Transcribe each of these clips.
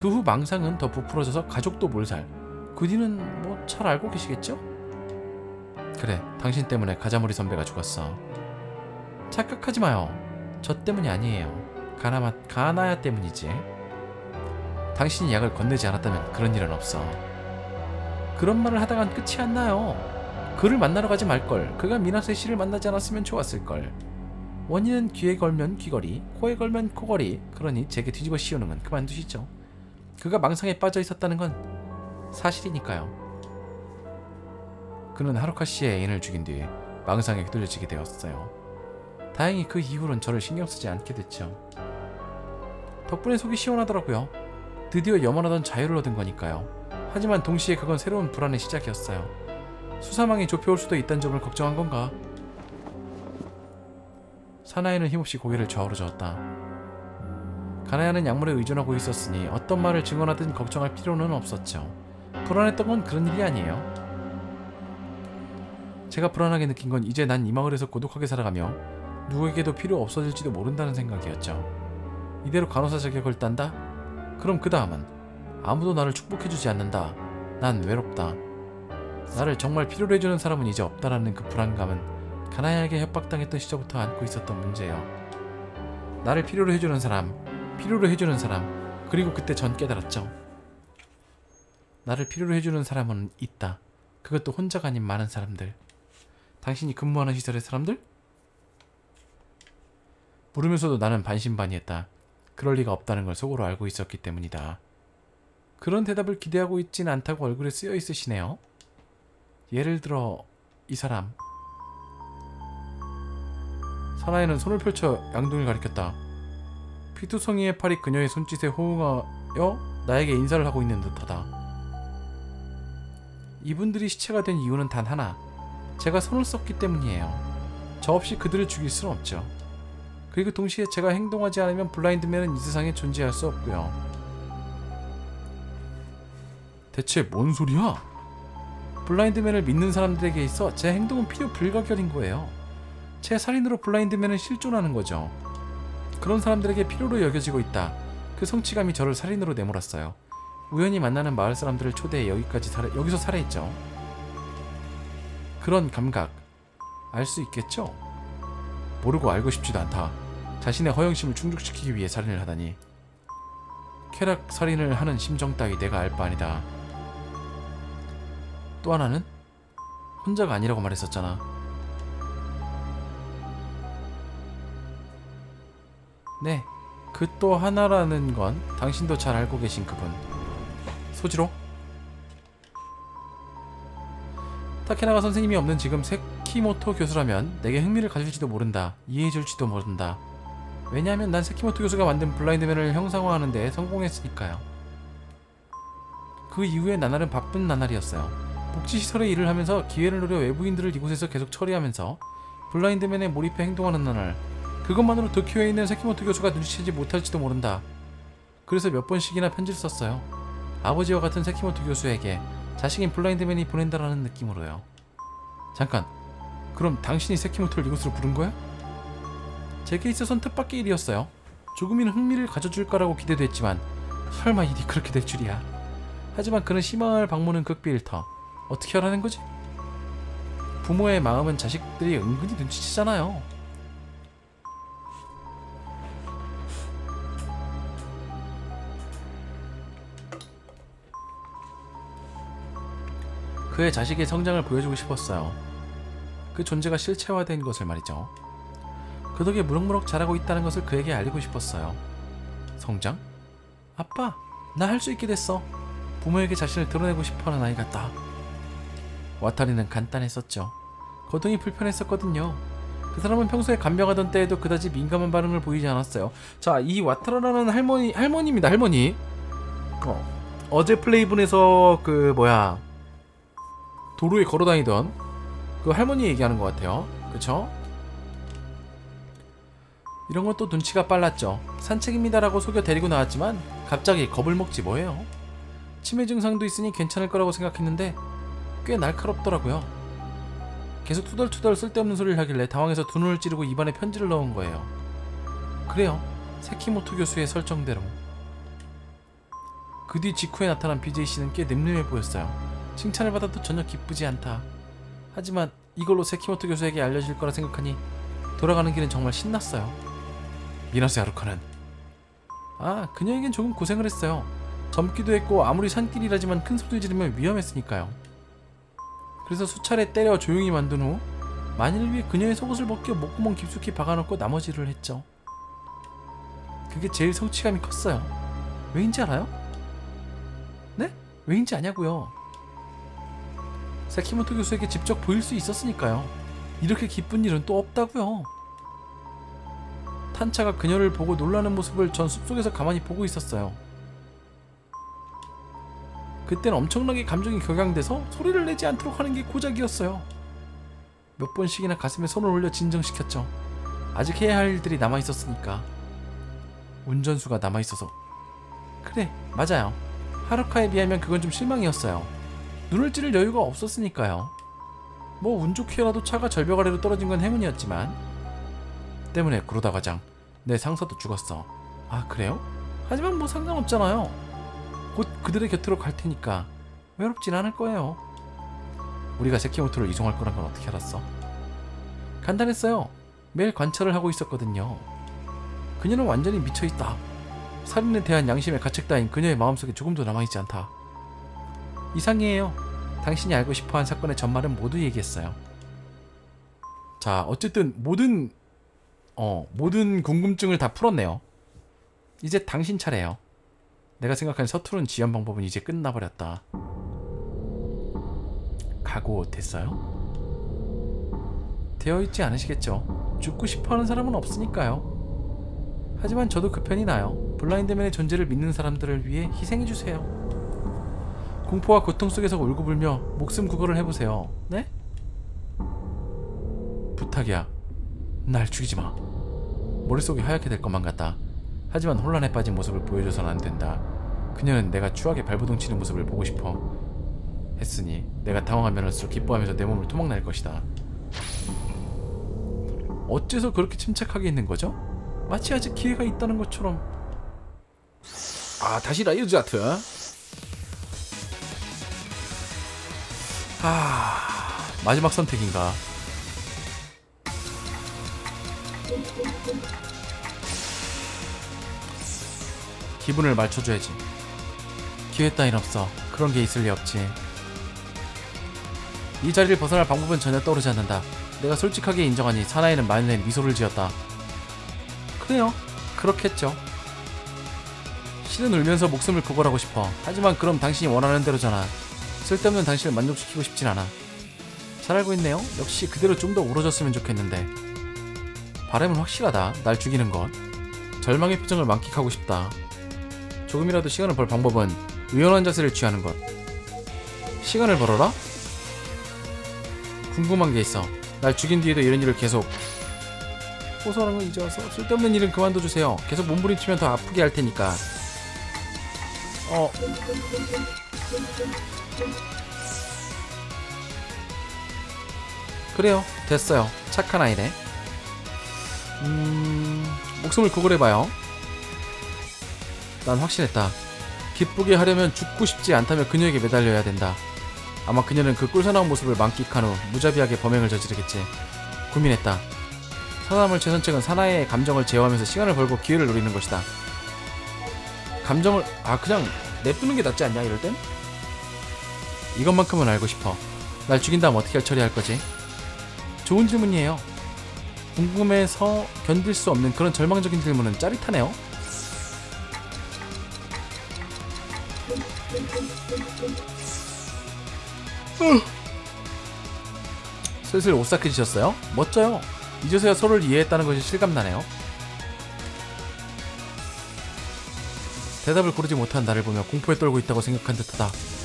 그 후 망상은 더 부풀어져서 가족도 몰살. 그 뒤는 뭐 잘 알고 계시겠죠? 그래, 당신 때문에 가자모리 선배가 죽었어. 착각하지 마요. 저 때문이 아니에요. 가나마, 가나야 때문이지. 당신이 약을 건네지 않았다면 그런 일은 없어. 그런 말을 하다간 끝이 안 나요. 그를 만나러 가지 말걸. 그가 미나세 씨를 만나지 않았으면 좋았을걸. 원인은 귀에 걸면 귀걸이, 코에 걸면 코걸이. 그러니 제게 뒤집어 씌우는 건 그만두시죠. 그가 망상에 빠져 있었다는 건 사실이니까요. 그는 하루카 씨의 애인을 죽인 뒤 망상에 휘둘려지게 되었어요. 다행히 그 이후로는 저를 신경 쓰지 않게 됐죠. 덕분에 속이 시원하더라고요. 드디어 염원하던 자유를 얻은 거니까요. 하지만 동시에 그건 새로운 불안의 시작이었어요. 수사망이 좁혀올 수도 있다는 점을 걱정한 건가? 사나이는 힘없이 고개를 좌우로 저었다. 가나야는 약물에 의존하고 있었으니 어떤 말을 증언하든 걱정할 필요는 없었죠. 불안했던 건 그런 일이 아니에요. 제가 불안하게 느낀 건 이제 난 이 마을에서 고독하게 살아가며 누구에게도 필요 없어질지도 모른다는 생각이었죠. 이대로 간호사 자격을 딴다? 그럼 그 다음은 아무도 나를 축복해주지 않는다. 난 외롭다. 나를 정말 필요로 해주는 사람은 이제 없다라는 그 불안감은 가나야에게 협박당했던 시절부터 안고 있었던 문제예요. 나를 필요로 해주는 사람, 필요로 해주는 사람, 그리고 그때 전 깨달았죠. 나를 필요로 해주는 사람은 있다. 그것도 혼자가 아닌 많은 사람들. 당신이 근무하는 시설의 사람들? 물으면서도 나는 반신반의했다. 그럴 리가 없다는 걸 속으로 알고 있었기 때문이다. 그런 대답을 기대하고 있진 않다고 얼굴에 쓰여 있으시네요. 예를 들어 이 사람. 사나이는 손을 펼쳐 양동이를 가리켰다. 피투성이의 팔이 그녀의 손짓에 호응하여 나에게 인사를 하고 있는 듯하다. 이분들이 시체가 된 이유는 단 하나. 제가 손을 썼기 때문이에요. 저 없이 그들을 죽일 수는 없죠. 그리고 동시에 제가 행동하지 않으면 블라인드맨은 이 세상에 존재할 수 없고요. 대체 뭔 소리야? 블라인드맨을 믿는 사람들에게 있어 제 행동은 필요 불가결인 거예요. 제 살인으로 블라인드맨은 실존하는 거죠. 그런 사람들에게 필요로 여겨지고 있다. 그 성취감이 저를 살인으로 내몰았어요. 우연히 만나는 마을 사람들을 초대해 여기까지 살해, 여기서 살해했죠. 그런 감각 알 수 있겠죠? 모르고 알고 싶지도 않다. 자신의 허영심을 충족시키기 위해 살인을 하다니. 쾌락 살인을 하는 심정 따위 내가 알 바 아니다. 또 하나는 혼자가 아니라고 말했었잖아. 네, 그 또 하나라는 건 당신도 잘 알고 계신 그분. 소지로? 타케나가 선생님이 없는 지금 세키모토 교수라면 내게 흥미를 가질지도 모른다. 이해해줄지도 모른다. 왜냐하면 난 세키모토 교수가 만든 블라인드맨을 형상화하는 데 성공했으니까요. 그 이후에 나날은 바쁜 나날이었어요. 복지시설에 일을 하면서 기회를 노려 외부인들을 이곳에서 계속 처리하면서 블라인드맨에 몰입해 행동하는 나날 그것만으로 도쿄에 있는 세키모토 교수가 눈치채지 못할지도 모른다. 그래서 몇 번씩이나 편지를 썼어요. 아버지와 같은 세키모토 교수에게 자식인 블라인드맨이 보낸다라는 느낌으로요. 잠깐, 그럼 당신이 세키모토를 이곳으로 부른 거야? 제게 있어선 뜻밖의 일이었어요. 조금이는 흥미를 가져줄 거라고 기대도 했지만 설마 일이 그렇게 될 줄이야. 하지만 그는 희망을 방문은 극비일터. 어떻게 하라는 거지? 부모의 마음은 자식들이 은근히 눈치채잖아요. 그의 자식의 성장을 보여주고 싶었어요. 그 존재가 실체화된 것을 말이죠. 그 덕에 무럭무럭 자라고 있다는 것을 그에게 알리고 싶었어요. 성장? 아빠, 나 할 수 있게 됐어. 부모에게 자신을 드러내고 싶어하는 아이 같다. 와타리는 간단했었죠. 거동이 불편했었거든요. 그 사람은 평소에 간병하던 때에도 그다지 민감한 반응을 보이지 않았어요. 자, 이 와타라라는 할머니 할머니입니다. 할머니. 어, 어제 플레이분에서 그 뭐야 도로에 걸어다니던 그 할머니 얘기하는 것 같아요. 그쵸? 이런 것도 눈치가 빨랐죠. 산책입니다라고 속여 데리고 나왔지만 갑자기 겁을 먹지 뭐예요. 치매 증상도 있으니 괜찮을 거라고 생각했는데 꽤 날카롭더라고요. 계속 투덜투덜 쓸데없는 소리를 하길래 당황해서 두 눈을 찌르고 입안에 편지를 넣은 거예요. 그래요. 세키모토 교수의 설정대로. 그 뒤 직후에 나타난 BJ 씨는 꽤 늠름해 보였어요. 칭찬을 받아도 전혀 기쁘지 않다. 하지만 이걸로 세키모토 교수에게 알려질 거라 생각하니 돌아가는 길은 정말 신났어요. 미나세 하루카는 아 그녀에겐 조금 고생을 했어요. 젊기도 했고 아무리 산길이라지만 큰 소리를 지르면 위험했으니까요. 그래서 수차례 때려 조용히 만든 후 만일을 위해 그녀의 속옷을 벗겨 목구멍 깊숙이 박아놓고 나머지를 했죠. 그게 제일 성취감이 컸어요. 왜인지 알아요? 네? 왜인지 아냐고요. 세키모토 교수에게 직접 보일 수 있었으니까요. 이렇게 기쁜 일은 또 없다고요. 탄차가 그녀를 보고 놀라는 모습을 전 숲속에서 가만히 보고 있었어요. 그땐 엄청나게 감정이 격양돼서 소리를 내지 않도록 하는 게 고작이었어요. 몇 번씩이나 가슴에 손을 올려 진정시켰죠. 아직 해야 할 일들이 남아 있었으니까. 운전수가 남아 있어서. 그래, 맞아요. 하루카에 비하면 그건 좀 실망이었어요. 눈을 찌를 여유가 없었으니까요. 뭐 운 좋게라도 차가 절벽 아래로 떨어진 건 행운이었지만 때문에 구로다 과장 내 상사도 죽었어. 아 그래요? 하지만 뭐 상관없잖아요. 곧 그들의 곁으로 갈 테니까 외롭진 않을 거예요. 우리가 세키모토를 이송할 거란 건 어떻게 알았어? 간단했어요. 매일 관찰을 하고 있었거든요. 그녀는 완전히 미쳐있다. 살인에 대한 양심의 가책 따윈 그녀의 마음속에 조금도 남아있지 않다. 이상해요. 당신이 알고 싶어한 사건의 전말은 모두 얘기했어요. 자, 어쨌든 모든 어 모든 궁금증을 다 풀었네요. 이제 당신 차례예요. 내가 생각한 서투른 지연 방법은 이제 끝나버렸다. 각오 됐어요? 되어 있지 않으시겠죠. 죽고 싶어하는 사람은 없으니까요. 하지만 저도 그 편이 나요. 블라인드맨의 존재를 믿는 사람들을 위해 희생해 주세요. 공포와 고통 속에서 울고불며 목숨 구걸을 해보세요. 네? 부탁이야. 날 죽이지 마. 머릿속이 하얗게 될 것만 같다. 하지만 혼란에 빠진 모습을 보여줘서는 안 된다. 그녀는 내가 추하게 발버둥 치는 모습을 보고 싶어 했으니 내가 당황하면 할수록 기뻐하면서 내 몸을 토막낼 것이다. 어째서 그렇게 침착하게 있는 거죠? 마치 아직 기회가 있다는 것처럼. 아 다시 라이즈 아트. 아 마지막 선택인가? 기분을 맞춰줘야지. 기회 따윈 없어. 그런 게 있을 리 없지. 이 자리를 벗어날 방법은 전혀 떠오르지 않는다. 내가 솔직하게 인정하니 사나이는 만연에 미소를 지었다. 그래요. 그렇겠죠. 실은 울면서 목숨을 구걸하고 싶어. 하지만 그럼 당신이 원하는 대로잖아. 쓸데없는 당신을 만족시키고 싶진 않아. 잘 알고 있네요. 역시 그대로 좀더 울어줬으면 좋겠는데. 바람은 확실하다. 날 죽이는 것. 절망의 표정을 만끽하고 싶다. 조금이라도 시간을 벌 방법은 유연한 자세를 취하는 것. 시간을 벌어라? 궁금한 게 있어. 날 죽인 뒤에도 이런 일을 계속 호소하는 건 이제 와서 쓸데없는 일은 그만둬 주세요. 계속 몸부림치면 더 아프게 할 테니까. 어. 그래요. 됐어요. 착한 아이네. 음, 목숨을 구걸해봐요. 난 확신했다. 기쁘게 하려면 죽고 싶지 않다면 그녀에게 매달려야 된다. 아마 그녀는 그 꿀사나운 모습을 만끽한 후 무자비하게 범행을 저지르겠지. 고민했다. 사나물 최선책은 사나이의 감정을 제어하면서 시간을 벌고 기회를 노리는 것이다. 감정을 아 그냥 냅두는 게 낫지 않냐 이럴 땐? 이것만큼은 알고 싶어. 날 죽인 다음 어떻게 처리할 거지? 좋은 질문이에요. 궁금해서 견딜 수 없는 그런 절망적인 질문은 짜릿하네요. 슬슬 오싹해지셨어요? 멋져요. 이제서야 서로를 이해했다는 것이 실감나네요. 대답을 고르지 못한 나를 보며 공포에 떨고 있다고 생각한 듯하다.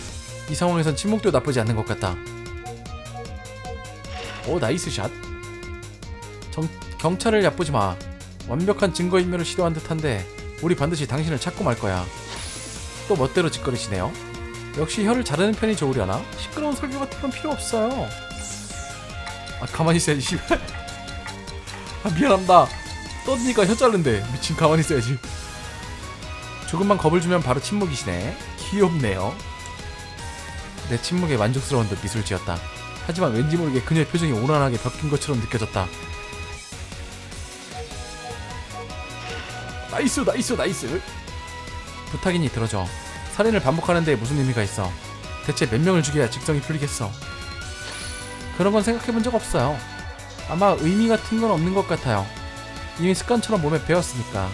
이 상황에선 침묵도 나쁘지 않는 것 같다. 오 나이스 샷. 정, 경찰을 얕보지 마. 완벽한 증거인멸을 시도한 듯한데 우리 반드시 당신을 찾고 말 거야. 또 멋대로 짓거리시네요. 역시 혀를 자르는 편이 좋으려나? 시끄러운 설교 같은 건 필요 없어요. 아 가만히 있어야지 씨발. 아 미안합니다. 떠드니까 혀 자른데 미친 가만히 있어야지. 조금만 겁을 주면 바로 침묵이시네. 귀엽네요. 내 침묵에 만족스러운 듯 미술 지었다. 하지만 왠지 모르게 그녀의 표정이 오란하게 바뀐 것처럼 느껴졌다. 나이스 나이스 나이스. 부탁이니 들어줘. 살인을 반복하는 데 무슨 의미가 있어? 대체 몇 명을 죽여야 직성이 풀리겠어? 그런 건 생각해 본 적 없어요. 아마 의미 같은 건 없는 것 같아요. 이미 습관처럼 몸에 배웠으니까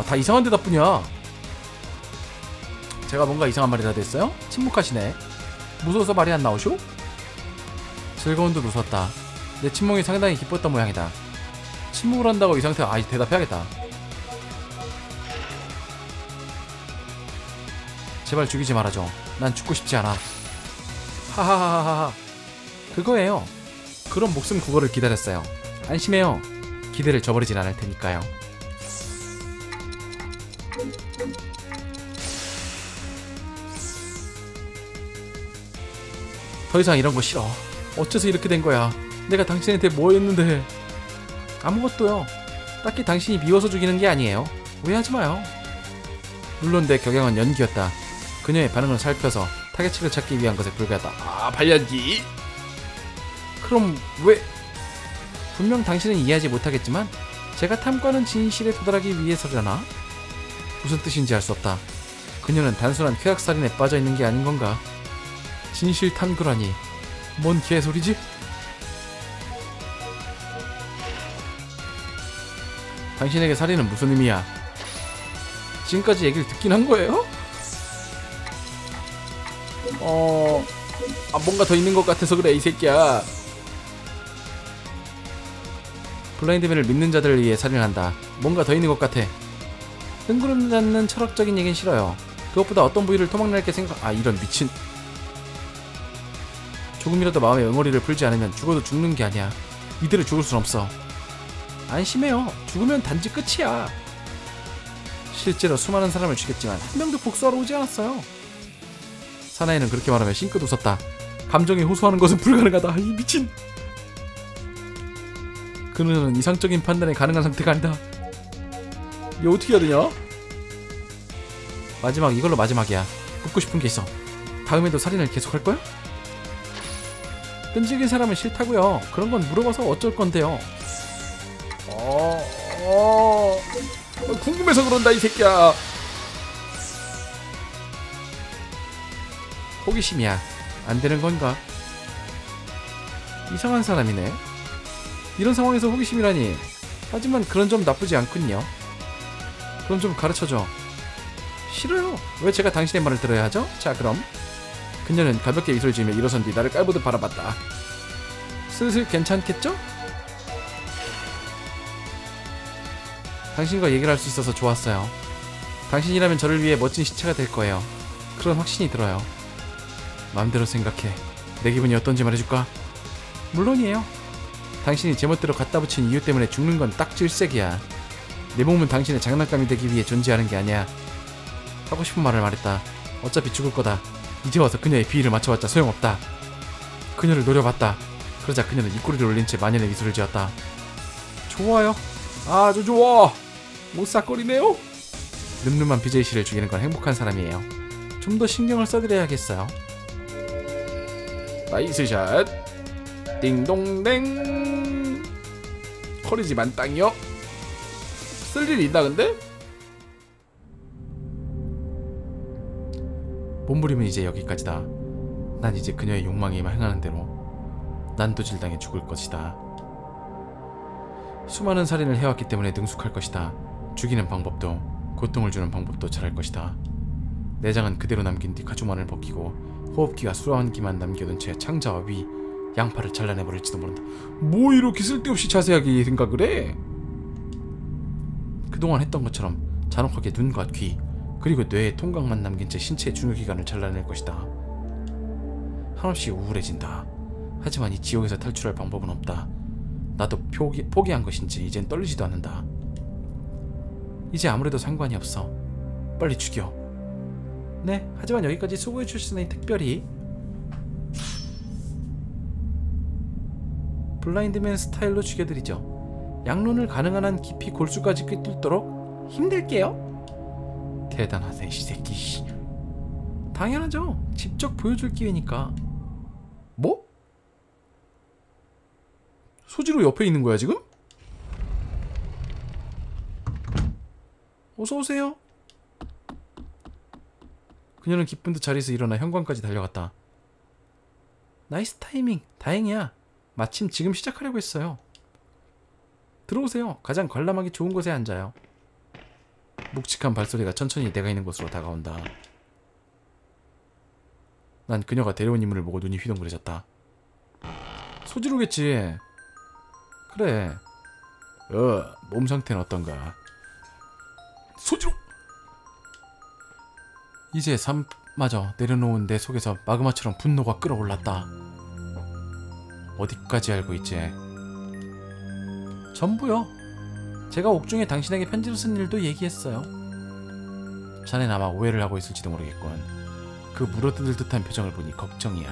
아, 다 이상한 대답뿐이야 제가 뭔가 이상한 말이 다 됐어요? 침묵하시네 무서워서 말이 안 나오쇼? 즐거운 듯 웃었다. 내 침묵이 상당히 기뻤던 모양이다. 침묵을 한다고 이 상태가 아이 대답해야겠다. 제발 죽이지 말아줘. 난 죽고 싶지 않아. 하하하하하. 그거예요. 그런 목숨 구걸을 기다렸어요. 안심해요. 기대를 저버리진 않을 테니까요. 더 이상 이런 거 싫어. 어째서 이렇게 된 거야? 내가 당신한테 뭐 했는데? 아무것도요. 딱히 당신이 미워서 죽이는 게 아니에요. 오해하지 마요. 물론 내 경향은 연기였다. 그녀의 반응을 살펴서 타겟책을 찾기 위한 것에 불과했다. 아, 발연기? 그럼 왜? 분명 당신은 이해하지 못하겠지만 제가 탐구하는 진실에 도달하기 위해서려나? 무슨 뜻인지 알 수 없다. 그녀는 단순한 쾌락살인에 빠져 있는 게 아닌 건가? 진실 탐구라니 뭔 개소리지? 당신에게 살인은 무슨 의미야? 지금까지 얘기를 듣긴 한 거예요? 어... 아 뭔가 더 있는 것 같아서 그래 이 새끼야 블라인드맨을 믿는 자들을 위해 살인한다 뭔가 더 있는 것 같아 뜬구름 잡는 철학적인 얘긴 싫어요 그것보다 어떤 부위를 토막낼 게 생각... 아 이런 미친 조금이라도 마음의 응어리를 풀지 않으면 죽어도 죽는 게 아니야. 이대로 죽을 순 없어. 안심해요. 죽으면 단지 끝이야. 실제로 수많은 사람을 죽였지만 한 명도 복수하러 오지 않았어요. 사나이는 그렇게 말하며 싱긋 웃었다. 감정에 호소하는 것은 불가능하다. 이 미친. 그는 이상적인 판단이 가능한 상태가 아니다. 이게 어떻게 해야 되냐? 마지막 이걸로 마지막이야. 묻고 싶은 게 있어. 다음에도 살인을 계속할 거야? 끈질긴 사람은 싫다고요. 그런 건 물어봐서 어쩔 건데요. 어, 어, 궁금해서 그런다 이 새끼야. 호기심이야. 안 되는 건가? 이상한 사람이네. 이런 상황에서 호기심이라니. 하지만 그런 점 나쁘지 않군요. 그럼 좀 가르쳐줘. 싫어요. 왜 제가 당신의 말을 들어야 하죠? 자, 그럼 그녀는 가볍게 미소를 지으며 일어선 뒤 나를 깔보듯 바라봤다. 슬슬 괜찮겠죠? 당신과 얘기를 할 수 있어서 좋았어요. 당신이라면 저를 위해 멋진 시체가 될 거예요. 그런 확신이 들어요. 마음대로 생각해. 내 기분이 어떤지 말해줄까? 물론이에요. 당신이 제멋대로 갖다 붙인 이유 때문에 죽는 건 딱 질색이야. 내 몸은 당신의 장난감이 되기 위해 존재하는 게 아니야. 하고 싶은 말을 말했다. 어차피 죽을 거다. 이제 와서 그녀의 비위를 맞춰봤자 소용없다. 그녀를 노려봤다. 그러자 그녀는 입꼬리를 올린 채 만연의 미소를 지었다. 좋아요. 아주 좋아. 못삭거리네요. 늠름한 BJ 씨를 죽이는 건 행복한 사람이에요. 좀 더 신경을 써드려야겠어요. 나이스 샷. 띵동댕. 커리지 만 땅이요. 쓸 일이 있나 근데? 몸부림은 이제 여기까지다. 난 이제 그녀의 욕망이 행하는 대로 난도질당해 죽을 것이다. 수많은 살인을 해왔기 때문에 능숙할 것이다. 죽이는 방법도 고통을 주는 방법도 잘할 것이다. 내장은 그대로 남긴 뒤 가죽만을 벗기고 호흡기와 수화기만 남겨둔 채 창자와 위, 양팔을 잘라내버릴지도 모른다. 뭐 이렇게 쓸데없이 자세하게 생각을 해? 그동안 했던 것처럼 잔혹하게 눈과 귀, 그리고 뇌에 통각만 남긴 채 신체의 중요기관을 잘라낼 것이다. 한없이 우울해진다. 하지만 이 지옥에서 탈출할 방법은 없다. 나도 포기, 포기한 것인지 이젠 떨리지도 않는다. 이제 아무래도 상관이 없어. 빨리 죽여. 네, 하지만 여기까지 수고해 주셨으니 특별히 블라인드맨 스타일로 죽여드리죠. 양론을 가능한 한 깊이 골수까지 꿰뚫도록 힘낼게요. 대단하네 이 새끼. 씨. 당연하죠. 직접 보여줄 기회니까. 뭐? 소지로 옆에 있는 거야 지금? 어서 오세요. 그녀는 기쁜 듯 자리에서 일어나 현관까지 달려갔다. 나이스 타이밍. 다행이야. 마침 지금 시작하려고 했어요. 들어오세요. 가장 관람하기 좋은 곳에 앉아요. 묵직한 발소리가 천천히 내가 있는 곳으로 다가온다. 난 그녀가 데려온 인물을 보고 눈이 휘둥그레졌다. 소지로겠지. 그래. 어, 몸 상태는 어떤가? 소지로! 이제 삶마저 내려놓은 내 속에서 마그마처럼 분노가 끓어올랐다. 어디까지 알고 있지? 전부요. 제가 옥중에 당신에게 편지를 쓴 일도 얘기했어요. 자넨 아마 오해를 하고 있을지도 모르겠군. 그 물어뜯을 듯한 표정을 보니 걱정이야.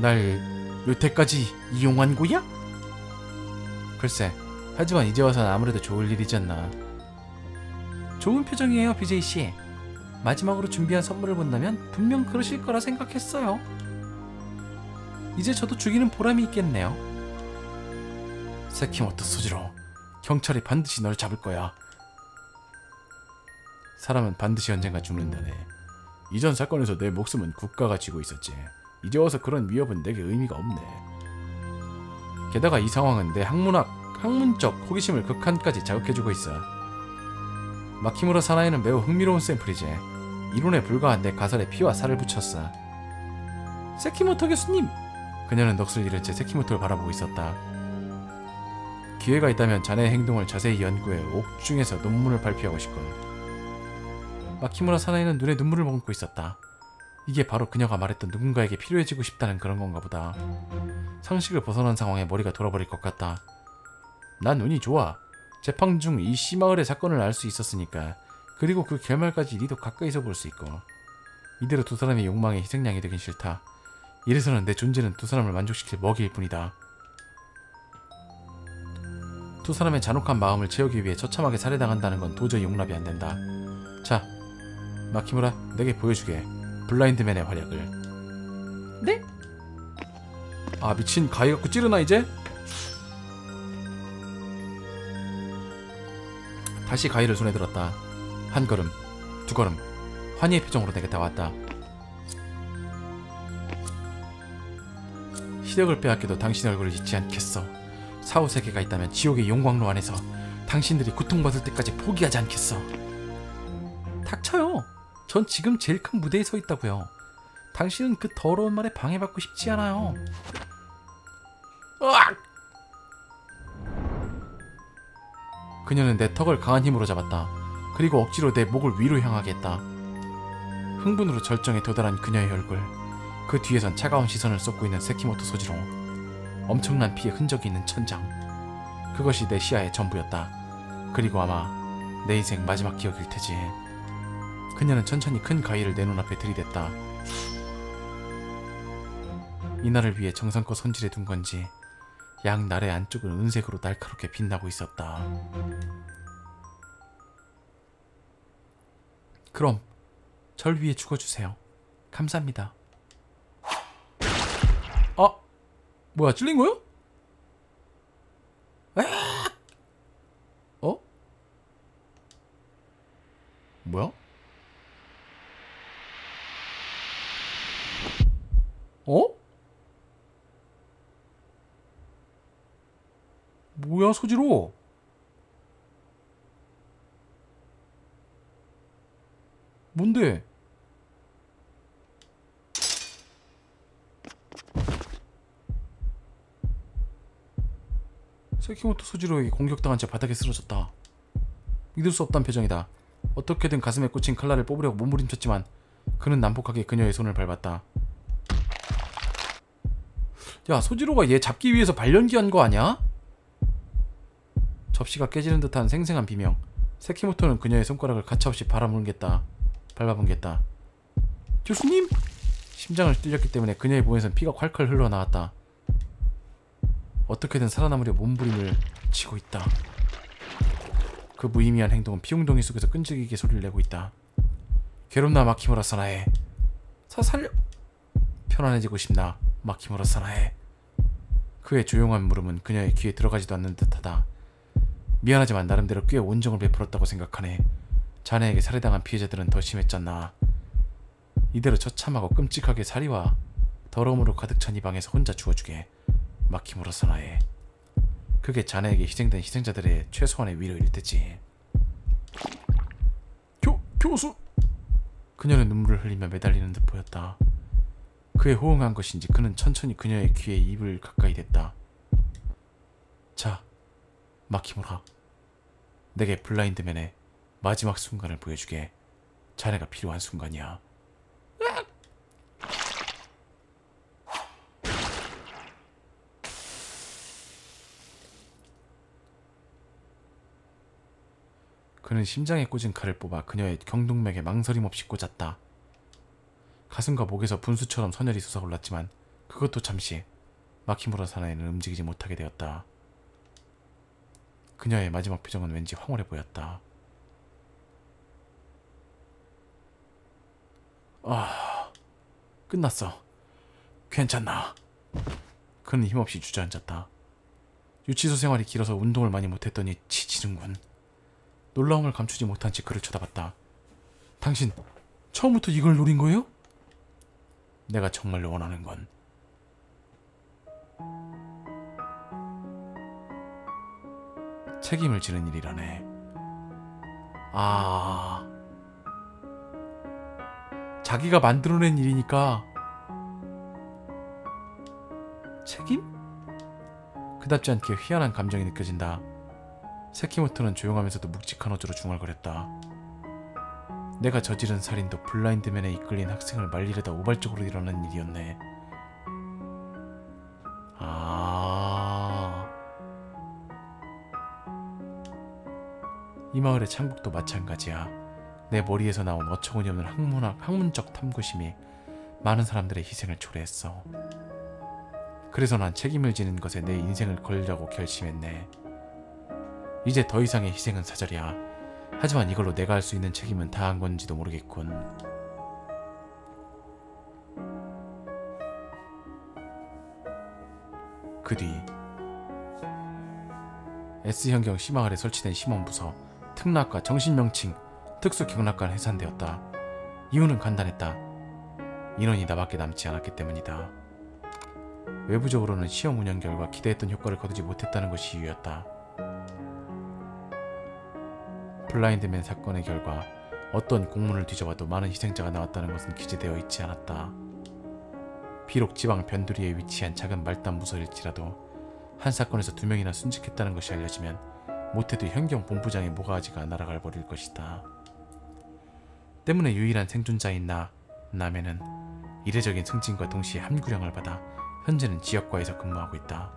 날 여태까지 이용한 거야? 글쎄, 하지만 이제 와서는 아무래도 좋을 일이지 않나. 좋은 표정이에요, BJ 씨. 마지막으로 준비한 선물을 본다면 분명 그러실 거라 생각했어요. 이제 저도 죽이는 보람이 있겠네요. 세키모토 소지로 경찰이 반드시 널 잡을 거야. 사람은 반드시 언젠가 죽는다네. 이전 사건에서 내 목숨은 국가가 쥐고 있었지. 이제 와서 그런 위협은 내게 의미가 없네. 게다가 이 상황은 내 학문학, 학문적 호기심을 극한까지 자극해주고 있어. 마키무라 사나이는 매우 흥미로운 샘플이지. 이론에 불과한 내 가설에 피와 살을 붙였어. 세키모토 교수님! 그녀는 넋을 잃은 채 세키모토를 바라보고 있었다. 기회가 있다면 자네의 행동을 자세히 연구해 옥중에서 논문을 발표하고 싶군. 마키무라 사나이는 눈에 눈물을 머금고 있었다. 이게 바로 그녀가 말했던 누군가에게 필요해지고 싶다는 그런 건가 보다. 상식을 벗어난 상황에 머리가 돌아버릴 것 같다. 난 운이 좋아. 재판 중이 씨마을의 사건을 알 수 있었으니까. 그리고 그 결말까지 니도 가까이서 볼 수 있고. 이대로 두 사람의 욕망의 희생양이 되긴 싫다. 이래서는 내 존재는 두 사람을 만족시킬 먹이일 뿐이다. 두 사람의 잔혹한 마음을 채우기 위해 처참하게 살해당한다는 건 도저히 용납이 안 된다. 자, 마키무라, 내게 보여주게. 블라인드맨의 활약을. 네? 아 미친 가위 갖고 찌르나 이제? 다시 가위를 손에 들었다. 한 걸음, 두 걸음, 환희의 표정으로 내게 다왔다. 시력을 빼앗겨도 당신의 얼굴을 잊지 않겠어. 사후 세계가 있다면 지옥의 용광로 안에서 당신들이 고통받을 때까지 포기하지 않겠어. 닥쳐요. 전 지금 제일 큰 무대에 서 있다고요. 당신은 그 더러운 말에 방해받고 싶지 않아요. 으악! 그녀는 내 턱을 강한 힘으로 잡았다. 그리고 억지로 내 목을 위로 향하게 했다. 흥분으로 절정에 도달한 그녀의 얼굴. 그 뒤에선 차가운 시선을 쏟고 있는 세키모토 소지로. 엄청난 피의 흔적이 있는 천장. 그것이 내 시야의 전부였다. 그리고 아마 내 인생 마지막 기억일 테지. 그녀는 천천히 큰 가위를 내 눈앞에 들이댔다. 이날을 위해 정성껏 손질해 둔 건지 양 날의 안쪽은 은색으로 날카롭게 빛나고 있었다. 그럼 절 위해 죽어주세요. 감사합니다. 아, 뭐야 찔린 거요? 아! 어? 뭐야? 어? 뭐야 소지로? 뭔데? 세키모토 소지로에게 공격당한 채 바닥에 쓰러졌다. 믿을 수 없단 표정이다. 어떻게든 가슴에 꽂힌 칼날을 뽑으려고 몸부림쳤지만 그는 난폭하게 그녀의 손을 밟았다. 야 소지로가 얘 잡기 위해서 발연기한 거 아니야? 접시가 깨지는 듯한 생생한 비명. 세키모토는 그녀의 손가락을 가차없이 바라물겠다. 밟아분겠다. 교수님! 심장을 뚫렸기 때문에 그녀의 몸에선 피가 콸콸 흘러나왔다. 어떻게든 살아남으려 몸부림을 치고 있다. 그 무의미한 행동은 피웅덩이 속에서 끈질기게 소리를 내고 있다. 괴롭나 마키무라 사나에 사 살려 편안해지고 싶나 마키무라 사나에 그의 조용한 물음은 그녀의 귀에 들어가지도 않는 듯하다. 미안하지만 나름대로 꽤 온정을 베풀었다고 생각하네. 자네에게 살해당한 피해자들은 더 심했잖나. 이대로 처참하고 끔찍하게 살이와 더러움으로 가득 찬 이 방에서 혼자 죽어주게. 마키무라 사나에 그게 자네에게 희생된 희생자들의 최소한의 위로일 테지. 교 교수. 그녀는 눈물을 흘리며 매달리는 듯 보였다. 그의 호응한 것인지 그는 천천히 그녀의 귀에 입을 가까이 댔다. 자, 마키무라. 내게 블라인드맨의 마지막 순간을 보여주게. 자네가 필요한 순간이야. 그는 심장에 꽂은 칼을 뽑아 그녀의 경동맥에 망설임 없이 꽂았다. 가슴과 목에서 분수처럼 선혈이 솟아올랐지만 그것도 잠시 마키무라 사나이는 움직이지 못하게 되었다. 그녀의 마지막 표정은 왠지 황홀해 보였다. 아, 끝났어. 괜찮나? 그는 힘없이 주저앉았다. 유치소 생활이 길어서 운동을 많이 못했더니 지치는군. 놀라움을 감추지 못한 채 그를 쳐다봤다. 당신 처음부터 이걸 노린 거예요? 내가 정말로 원하는 건 책임을 지는 일이라네. 아, 자기가 만들어낸 일이니까 책임? 그답지 않게 희한한 감정이 느껴진다. 세키모토는 조용하면서도 묵직한 어조로 중얼거렸다. 내가 저지른 살인도 블라인드맨에 이끌린 학생을 말리려다 우발적으로 일어난 일이었네. 아. 이 마을의 창국도 마찬가지야. 내 머리에서 나온 어처구니 없는 학문학, 학문적 탐구심이 많은 사람들의 희생을 초래했어. 그래서 난 책임을 지는 것에 내 인생을 걸려고 결심했네. 이제 더 이상의 희생은 사절이야. 하지만 이걸로 내가 할 수 있는 책임은 다 한 건지도 모르겠군. 그 뒤 S현경 C마을에 설치된 심원부서, 특락과 정신명칭, 특수경락관 해산되었다. 이유는 간단했다. 인원이 나밖에 남지 않았기 때문이다. 외부적으로는 시험 운영 결과 기대했던 효과를 거두지 못했다는 것이 이유였다. 블라인드맨 사건의 결과 어떤 공문을 뒤져봐도 많은 희생자가 나왔다는 것은 기재되어 있지 않았다. 비록 지방 변두리에 위치한 작은 말단 부서일지라도 한 사건에서 두 명이나 순직했다는 것이 알려지면 못해도 현경 본부장의 모가지가 날아갈 버릴 것이다. 때문에 유일한 생존자인 나, 남해는 이례적인 승진과 동시에 함구령을 받아 현재는 지역과에서 근무하고 있다.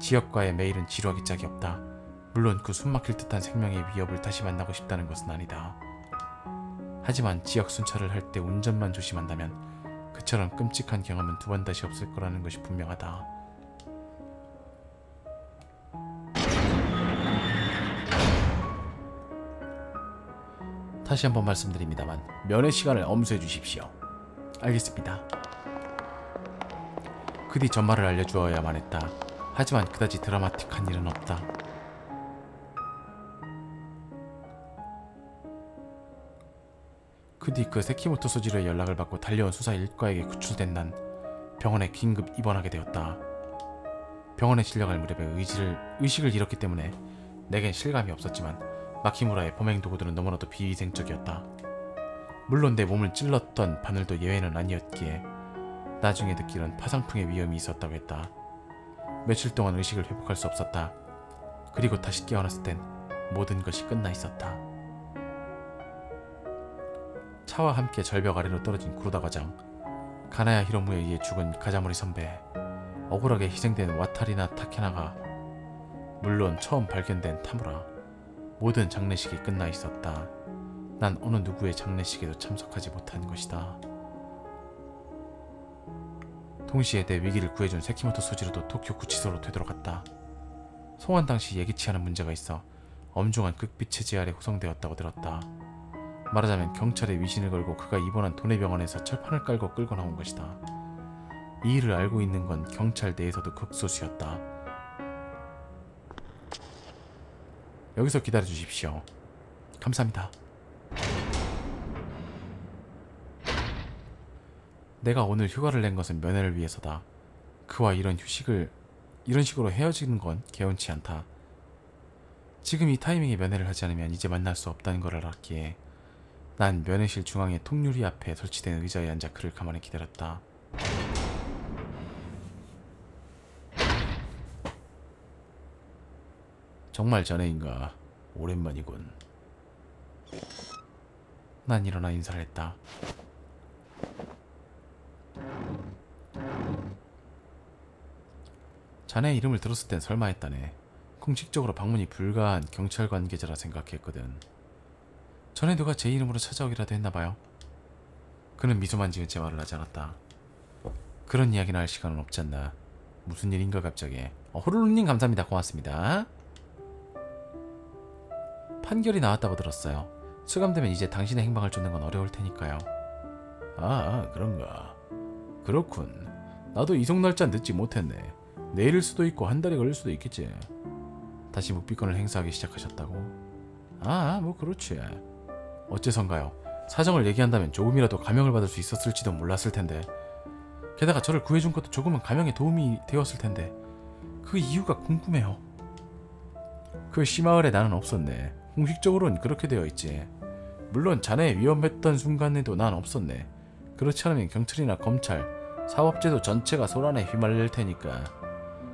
지역과의 매일은 지루하기 짝이 없다. 물론 그 숨막힐 듯한 생명의 위협을 다시 만나고 싶다는 것은 아니다. 하지만 지역 순찰을 할 때 운전만 조심한다면 그처럼 끔찍한 경험은 두 번 다시 없을 거라는 것이 분명하다. 다시 한번 말씀드립니다만 면회 시간을 엄수해 주십시오. 알겠습니다. 그뒤 전말을 알려주어야만 했다. 하지만 그다지 드라마틱한 일은 없다. 그 뒤 그 세키모토 소지로의 연락을 받고 달려온 수사 일과에게 구출된 난 병원에 긴급 입원하게 되었다. 병원에 실려갈 무렵에 의지를, 의식을 잃었기 때문에 내겐 실감이 없었지만 마키무라의 범행 도구들은 너무나도 비위생적이었다. 물론 내 몸을 찔렀던 바늘도 예외는 아니었기에 나중에 듣기론 파상풍의 위험이 있었다고 했다. 며칠 동안 의식을 회복할 수 없었다. 그리고 다시 깨어났을 땐 모든 것이 끝나 있었다. 차와 함께 절벽 아래로 떨어진 구로다 과장, 가나야 히로무에 의해 죽은 가자모리 선배, 억울하게 희생된 와타리나 타케나가, 물론 처음 발견된 타무라, 모든 장례식이 끝나 있었다. 난 어느 누구의 장례식에도 참석하지 못한 것이다. 동시에 내 위기를 구해준 세키모토 소지로도 도쿄 구치소로 되돌아갔다. 송환 당시 예기치 않은 문제가 있어 엄중한 극빛의 제 아래 구성되었다고 들었다. 말하자면 경찰에 위신을 걸고 그가 입원한 도내 병원에서 철판을 깔고 끌고 나온 것이다. 이 일을 알고 있는 건 경찰 내에서도 극소수였다. 여기서 기다려 주십시오. 감사합니다. 내가 오늘 휴가를 낸 것은 면회를 위해서다. 그와 이런 휴식을 이런 식으로 헤어지는 건 개운치 않다. 지금 이 타이밍에 면회를 하지 않으면 이제 만날 수 없다는 걸 알았기에 난 면회실 중앙의 통유리 앞에 설치된 의자에 앉아 그를 가만히 기다렸다. 정말 자네인가? 오랜만이군. 난 일어나 인사를 했다. 자네 이름을 들었을 땐 설마 했다네. 공식적으로 방문이 불가한 경찰 관계자라 생각했거든. 전에 누가 제 이름으로 찾아오기라도 했나봐요. 그는 미소만 지은 채 말을 하지 않았다. 그런 이야기나 할 시간은 없지 않나. 무슨 일인가 갑자기. 어, 호루루님 감사합니다. 고맙습니다. 판결이 나왔다고 들었어요. 수감되면 이제 당신의 행방을 쫓는 건 어려울 테니까요. 아, 그런가. 그렇군. 나도 이송 날짜 늦지 못했네. 내일일 수도 있고 한 달이 걸릴 수도 있겠지. 다시 묵비권을 행사하기 시작하셨다고? 아, 뭐 그렇지. 어째선가요? 사정을 얘기한다면 조금이라도 감형을 받을 수 있었을지도 몰랐을 텐데. 게다가 저를 구해준 것도 조금은 감형에 도움이 되었을 텐데. 그 이유가 궁금해요. 그 시마을에 나는 없었네. 공식적으로는 그렇게 되어 있지. 물론 자네 위험했던 순간에도 난 없었네. 그렇지 않으면 경찰이나 검찰, 사법제도 전체가 소란에 휘말릴 테니까.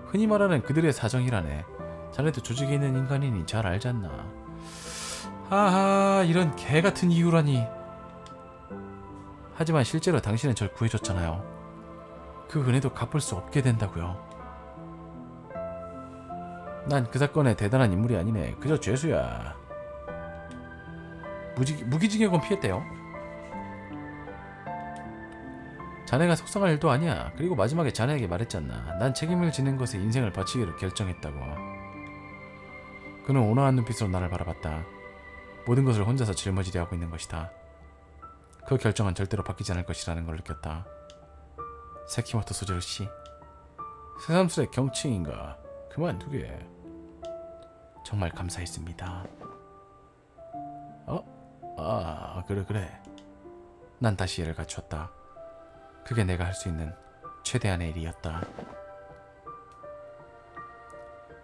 흔히 말하는 그들의 사정이라네. 자네도 조직에 있는 인간이니 잘 알잖나. 하하, 이런 개 같은 이유라니. 하지만 실제로 당신은 절 구해줬잖아요. 그 은혜도 갚을 수 없게 된다고요. 난 그 사건에 대단한 인물이 아니네. 그저 죄수야. 무지, 무기징역은 피했대요. 자네가 속상할 일도 아니야. 그리고 마지막에 자네에게 말했잖아. 난 책임을 지는 것에 인생을 바치기로 결정했다고. 그는 온화한 눈빛으로 나를 바라봤다. 모든 것을 혼자서 짊어지려 하고 있는 것이다. 그 결정은 절대로 바뀌지 않을 것이라는 걸 느꼈다. 세키모토 소재로 씨. 새삼스레 경칭인가? 그만두게. 정말 감사했습니다. 어? 아, 그래 그래. 난 다시 얘를 갖추었다. 그게 내가 할 수 있는 최대한의 일이었다.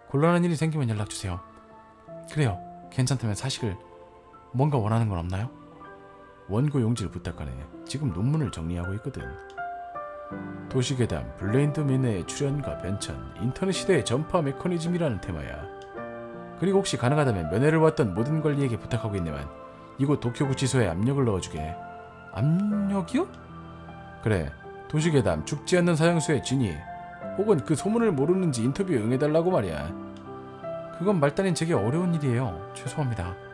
곤란한 일이 생기면 연락 주세요. 그래요. 괜찮다면 사식을 뭔가 원하는 건 없나요? 원고 용지를 부탁하네. 지금 논문을 정리하고 있거든. 도시괴담, 블레인드 미네의 출연과 변천, 인터넷 시대의 전파 메커니즘이라는 테마야. 그리고 혹시 가능하다면 면회를 왔던 모든 관리에게 부탁하고 있네만 이곳 도쿄구치소에 압력을 넣어주게. 압력이요? 그래, 도시괴담, 죽지 않는 사형수의 진위, 혹은 그 소문을 모르는지 인터뷰에 응해달라고 말이야. 그건 말단인 제게 어려운 일이에요. 죄송합니다.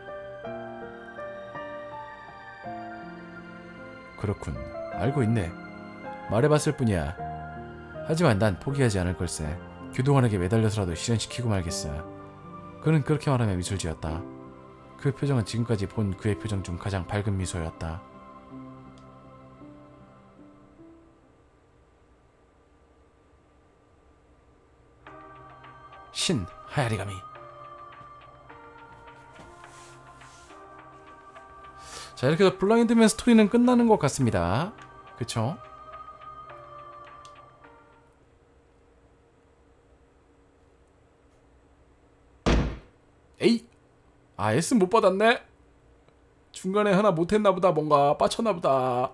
그렇군. 알고 있네. 말해봤을 뿐이야. 하지만 난 포기하지 않을 걸세. 교도관에게 매달려서라도 실현시키고 말겠어. 그는 그렇게 말하며 미술 지었다. 그 표정은 지금까지 본 그의 표정 중 가장 밝은 미소였다. 신 하야리가미 자 이렇게 해서 블라인드맨 스토리는 끝나는 것 같습니다. 그쵸? 에이! 아 S 못 받았네. 중간에 하나 못했나 보다. 뭔가 빠쳤나 보다.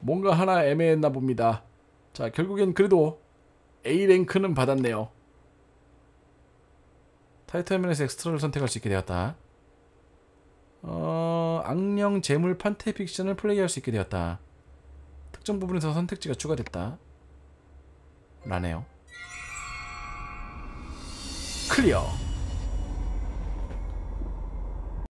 뭔가 하나 애매했나 봅니다. 자 결국엔 그래도 A랭크는 받았네요. 타이틀 화면에서 엑스트라를 선택할 수 있게 되었다 어... 악령 재물 판테 픽션을 플레이할 수 있게 되었다. 특정 부분에서 선택지가 추가됐다. 라네요. 클리어